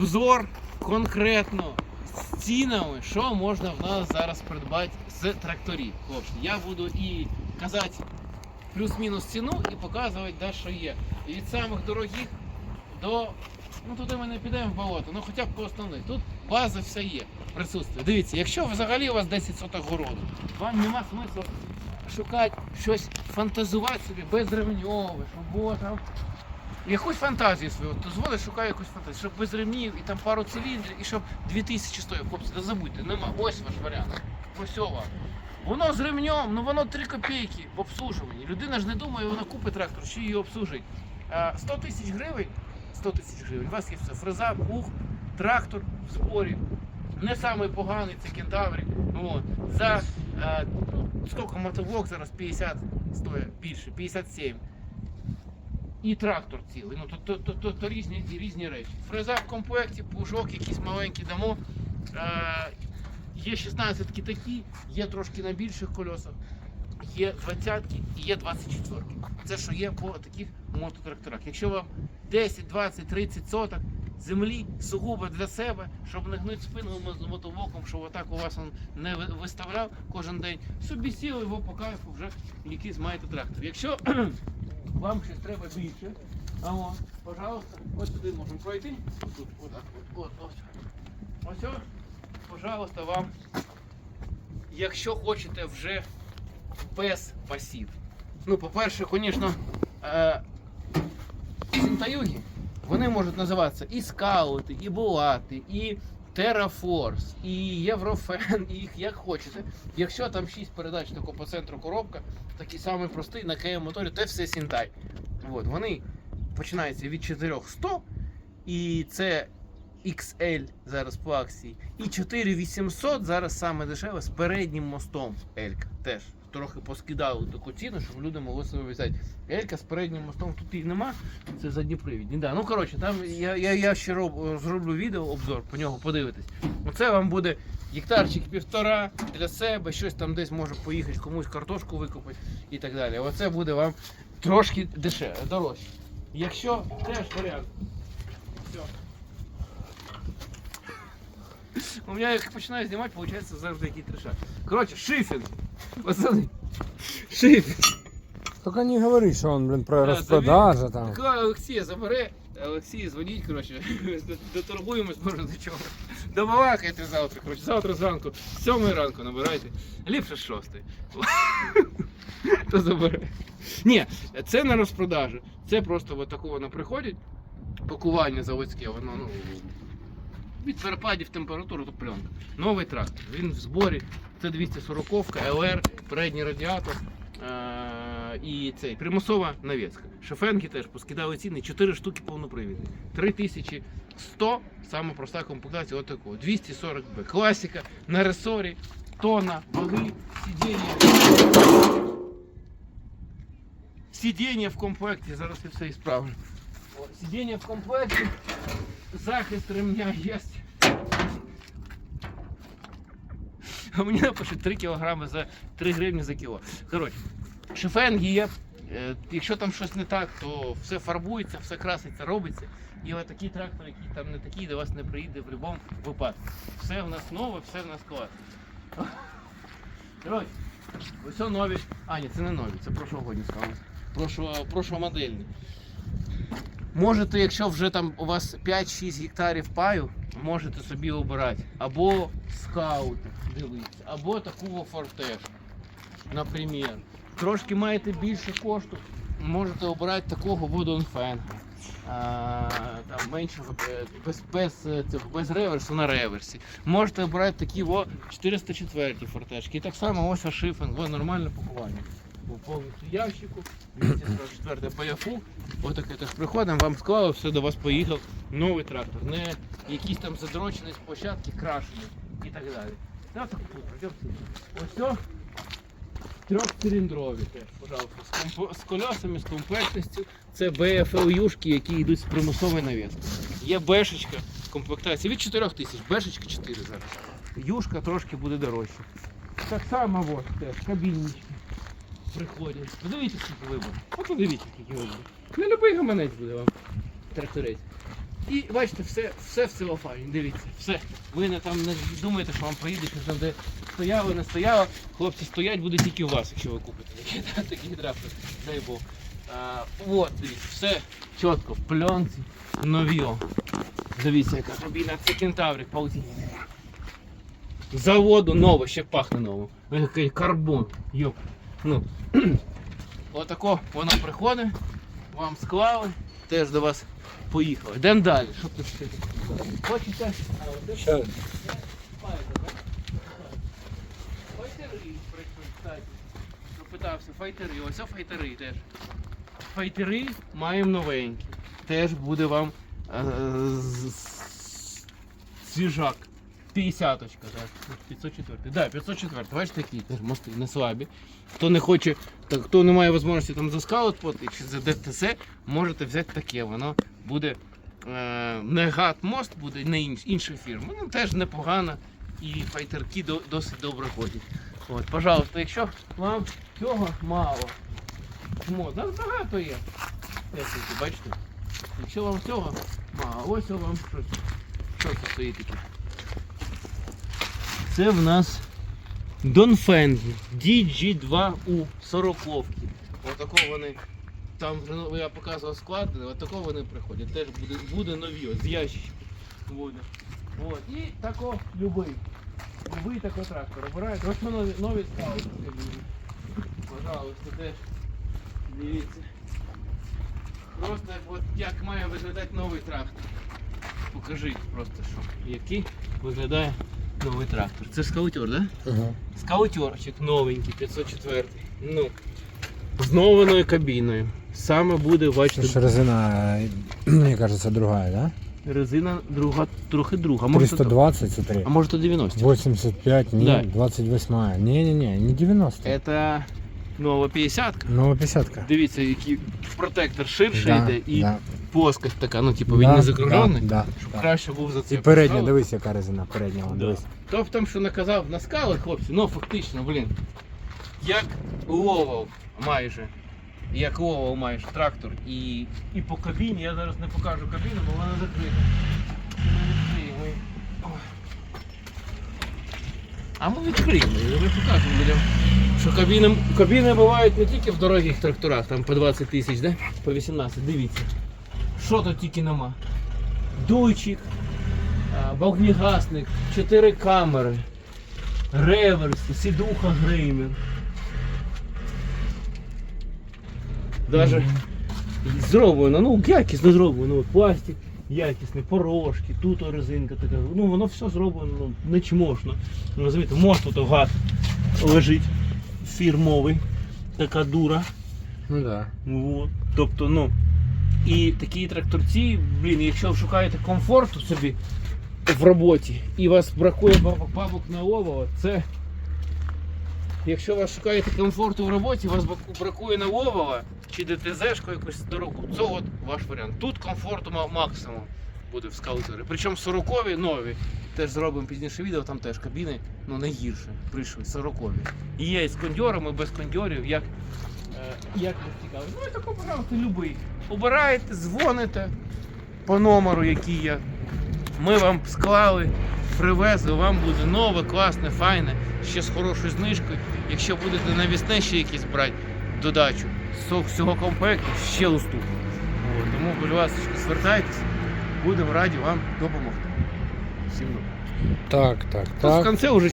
Обзор конкретно з цінами, що можна в нас зараз придбати з тракторів. Хлопці, я буду і казати плюс-мінус ціну і показувати, де що є. І від самих дорогих до. Ну туди ми не підемо в болото, ну хоча б по основних. Тут база вся є, присутствує. Дивіться, якщо взагалі у вас 10 соток городу, вам нема смислу шукати щось фантазувати собі безремньове, щоб було там Якусь фантазію свою дозволиш, шукаю якусь фантазію, щоб без ремнів і там пару циліндрів, і щоб 2000 стоїть. Хлопці, да забудьте, нема. Ось ваш варіант. Ось. Воно з ремнем, ну воно 3 копійки в обслужуванні. Людина ж не думає, вона купить трактор, чи її обслужить. 100 тисяч гривень, 100 тисяч гривень, у вас є все. Фреза, плуг, трактор в зборі. Не самий поганий, це кентаврі. От. За е, ну, скільки мотовок зараз 50 стоїть більше, 57 і трактор цілий. Ну, то, то, то, то, різні, різні речі. Фреза в комплекті, пужок, якісь маленькі дамо. Е, є 16 такі, є трошки на більших колесах, є 20 і є 24. Це що є по таких мототракторах. Якщо вам 10, 20, 30 соток землі сугубо для себе, щоб не гнути спину мотовоком, щоб отак у вас він не виставляв кожен день, собі сіли його по кайфу вже якийсь маєте трактор. Якщо вам щось треба більше. А о, пожалуйста, ось сюди можемо пройти. Тут, от, от, ось. Ось, о, пожалуйста, вам. Якщо хочете вже без пасів. Ну, по-перше, звісно, е, синтаюги, вони можуть називатися і скаути, і булати, і Терафорс, і Єврофен, і їх як хочете. Якщо там 6 передач тако по центру коробка, такий самий простий на КМ моторі, це все Сінтай. От, вони починаються від 4100, і це XL зараз по акції. І 4800 зараз саме дешеве з переднім мостом Елька. Теж трохи поскидали таку ціну, щоб люди могли собі взяти. Елька з переднім мостом тут їх нема, це задніпривідні. Да. Ну коротше, там я, я, я ще роб, зроблю відео обзор, по нього подивитись. Оце вам буде гектарчик півтора для себе, щось там десь може поїхати, комусь картошку викупити і так далі. Оце буде вам трошки дешеве, дорожче. Якщо теж варіант. Все. У мене як починаю знімати, виходить завжди який трешак. Коротше, шифінг. Пацани. Шифінг. Только не говори, что он, блин, про Да, распродажа там. Коли Олексія забере, Олексій, дзвоніть, коротше, доторгуємось, може до чого. Добалакайте завтра, коротше, завтра зранку, з 7 ранку набирайте. Ліпше з 6. То забере. Ні, це не розпродажа. Це просто от таку воно приходить, пакування заводське, воно ну, від перепадів температури, то пленка. Новий трактор. Він в зборі. Це 240 ЛР, передній радіатор. Е, і цей примусова навіска. Шофенки теж поскидали ціни, 4 штуки повнопривідні. 3100, саме проста комплектація, отакого. 240 б Класика на ресорі, тона, ваги, сидіння. Сидіння в комплекті, зараз я все ісправлю. О, Сидіння в комплекті, захист ремня є. А мені напишуть 3 кг за 3 гривні за кіло. Коротше, шифенги є. Е, Якщо там щось не так, то все фарбується, все краситься, робиться. І от такий трактор, який там не такий, до вас не приїде в будь-якому випадку. Все в нас нове, все в нас класно. Коротше, ось нові. А, ні, це не нові, це прошлогодні сказали. Прошло, прошломодельні. Можете, якщо вже там у вас 5-6 гектарів паю, можете собі обирати. Або скаути, дивитися, або таку фортеж, наприклад. Трошки маєте більше кошту, можете обирати такого водонфенга. Там менше е, без, без, е, без реверсу на реверсі. Можете обирати такі о, 404 фортешки. І так само ось ашифен, о, нормальне пакування. У повністю ящику, 244 паяфу. Отаке теж приходимо, вам склали, все до вас поїхав. Новий трактор. Не якийсь там задрочений з крашений і так далі. Так пройдемо. Ось. Трьохциліндрові теж, пожалуйста, з, комп... з колесами, з комплектністю. Це BFLU-шки, які йдуть з примусової навіски. Є бешечка з комплектації від 4 тисяч, бешечка 4 зараз. Юшка трошки буде дорожче. Так само от, теж, кабіннички приходять. Подивіться, скільки вибор. От подивіться, скільки вибор. Не любий гаманець буде вам. Тракторець. І бачите, все, все в целофані, дивіться, все. Ви не там не думаєте, що вам поїде, що там де стояло, не стояло. Хлопці стоять буде тільки у вас, якщо ви купите такий, трактор, дай Бог. А, от, дивіться, все чітко, в пленці, нові. Дивіться, яка кабіна, це кентаврик, паутіні. Заводу нове, ще пахне Який карбон, йоп. Ну, отако воно приходить, вам склали, теж до вас поїхали. Йдемо далі. Що тут ще? Хочете? Так? Файтери кстати. Питався, файтери. Ось файтери теж. Файтери маємо новенькі. Теж буде вам е, з- свіжак. 50-очка, так. 504. Да, 504. Бачите, такі мости не слабі. Хто не хоче, так, хто не має можливості там за скаут платити, чи за ДТС, можете взяти таке. Воно буде е, не гад мост, буде не інш, іншої фірми. Ну теж непогано. І файтерки до, досить добре ходять. От, пожалуйста, якщо вам цього мало, мо, да, багато є. Бачите? Якщо вам цього мало, ось вам щось. Що це стоїть таке? Це в нас Донфенгі DG2U 40 Отако вони. Там ну, я показував склад, отако вони приходять. Теж буде, буде нові, от, з ящичку буде. От. І тако любий. Любий тако трактор. Обираєте. Ось ми нові, нові скаути. Пожалуйста, теж. Дивіться. Просто от як має виглядати новий трактор. Покажіть просто, що який виглядає новий трактор. Це ж скаутер, так? Да? Ага. Скаутерчик новенький, 504. Ну, з новою кабіною. Саме буде, Це ж бачите, резина, е, мені кажется, другая, да? резина друга, трохи друга. Може, то, 320, смотри. а може то 90. 85, не, Да. 28. Не-не-не, не 90. Це нова 50 Нова 50 Дивіться, який протектор ширше да, йде і да. Плоскость така, ну типу він Да, не закруглений, Да, да, щоб да. краще був за І це. передня, дивись, яка резина, передня, вон, Да. дивись. То в тому, що наказав на скали, хлопці, ну фактично, блін. Як ловав майже. Як ловав майже трактор і, і по кабіні, я зараз не покажу кабіну, бо вона закрита. Ми відкриємо. її. Ой. А ми відкриємо, ми покажемо людям. Що кабіни, кабіни бувають не тільки в дорогих тракторах, там по 20 тисяч, да? по 18, дивіться. Що тут тільки нема. Дуйчик, вогнегасник, 4 камери, реверс, сідуха греймер. Даже зроблено, ну якісно зроблено, от пластик якісний, порошки, тут резинка така. Ну воно все зроблено ну, не чмошно. Ну, розумієте, мост тут гад лежить фірмовий, така дура. Ну да. От. Тобто, ну. І такі тракторці, блін, якщо ви шукаєте комфорту собі в роботі і вас бракує бабок, на олово, це. Якщо ви шукаєте комфорту в роботі, вас бракує на олово чи ДТЗ-шку якусь дорогу, це от ваш варіант. Тут комфорту ма- максимум буде в скаутері. Причому 40-ві нові. Теж зробимо пізніше відео, там теж кабіни ну, не прийшли, 40-ві. І є з кондьорами, без кондьорів, як Як ви цікаві? Ну тако, пожалуйста, любий. Обираєте, дзвоните по номеру, який є. Ми вам склали, привезли, вам буде нове, класне, файне, ще з хорошою знижкою. Якщо будете навісне ще якісь брати додачу, з цього- комплекту ще уступимо. От, Тому, будь ласка, звертайтесь, будемо раді вам допомогти. Всім добре. Так, так, Тут в так. кінці вже